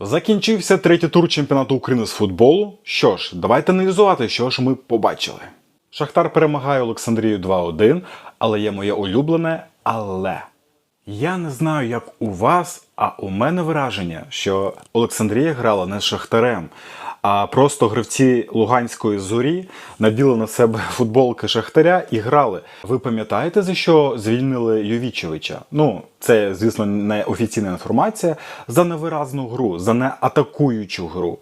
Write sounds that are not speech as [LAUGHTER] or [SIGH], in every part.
Закінчився третій тур чемпіонату України з футболу. Що ж, давайте аналізувати, що ж ми побачили. Шахтар перемагає Олександрію 2-1, але є моє улюблене але. Я не знаю, як у вас, а у мене враження, що Олександрія грала не з Шахтарем, а просто гравці Луганської зорі наділи на себе [LAUGHS] футболки Шахтаря і грали. Ви пам'ятаєте, за що звільнили Йовічевича? Ну, це, звісно, не офіційна інформація, за невиразну гру, за неатакуючу гру.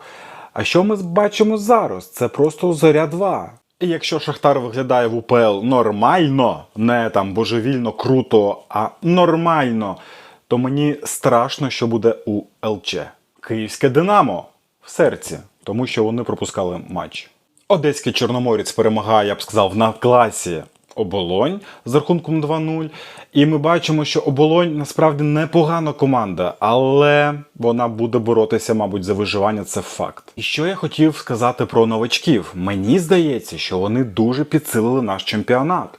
А що ми бачимо зараз? Це просто зоря 2. І якщо Шахтар виглядає в УПЛ нормально, не там божевільно круто, а нормально, то мені страшно, що буде у ЛЧ. Київське Динамо в серці, тому що вони пропускали матч. Одеський Чорноморець перемагає, я б сказав, на класі Оболонь з рахунком 2-0. І ми бачимо, що Оболонь насправді непогана команда, але вона буде боротися, мабуть, за виживання. Це факт. І що я хотів сказати про новачків? Мені здається, що вони дуже підсилили наш чемпіонат.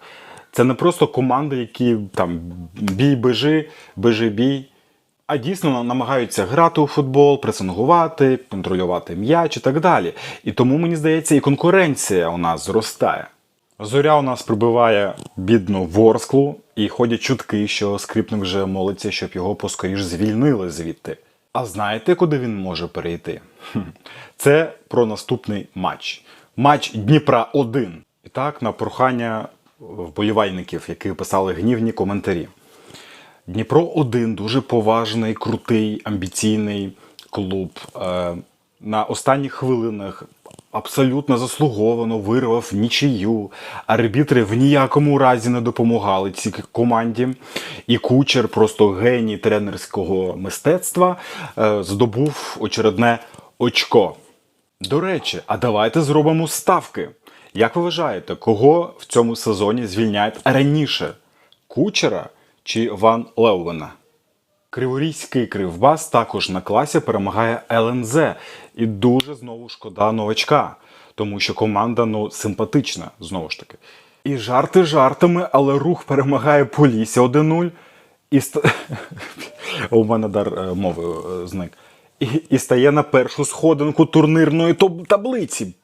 Це не просто команди, які там бій бежи, бежи бій. А дійсно намагаються грати у футбол, пресингувати, контролювати м'яч і так далі. І тому мені здається, і конкуренція у нас зростає. Зоря у нас прибиває бідну Ворсклу, і ходять чутки, що скрипник вже молиться, щоб його поскоріш звільнили звідти. А знаєте, куди він може перейти? Це про наступний матч. Матч Дніпра 1. І так, на прохання вболівальників, які писали гнівні коментарі. Дніпро 1 дуже поважний, крутий, амбіційний клуб. Е, на останніх хвилинах абсолютно заслуговано вирвав нічию. Арбітри в ніякому разі не допомагали цій команді. І кучер, просто геній тренерського мистецтва, е, здобув очередне очко. До речі, а давайте зробимо ставки. Як ви вважаєте, кого в цьому сезоні звільняють раніше? Кучера чи Ван Леувена? Криворізький кривбас також на класі перемагає ЛНЗ. І дуже знову шкода новачка, тому що команда ну симпатична, знову ж таки. І жарти жартами, але рух перемагає Полісся 1-0. І ст... [LAUGHS] у мене дар е, мови е, зник. І, і стає на першу сходинку турнірної таблиці.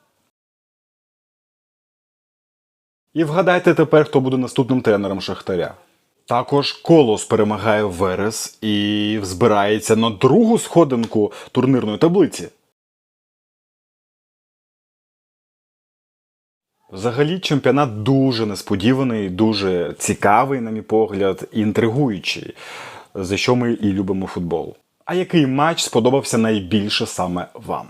І вгадайте тепер, хто буде наступним тренером Шахтаря. Також Колос перемагає Верес і збирається на другу сходинку турнірної таблиці. Взагалі, чемпіонат дуже несподіваний, дуже цікавий, на мій погляд, і інтригуючий, за що ми і любимо футбол. А який матч сподобався найбільше саме вам?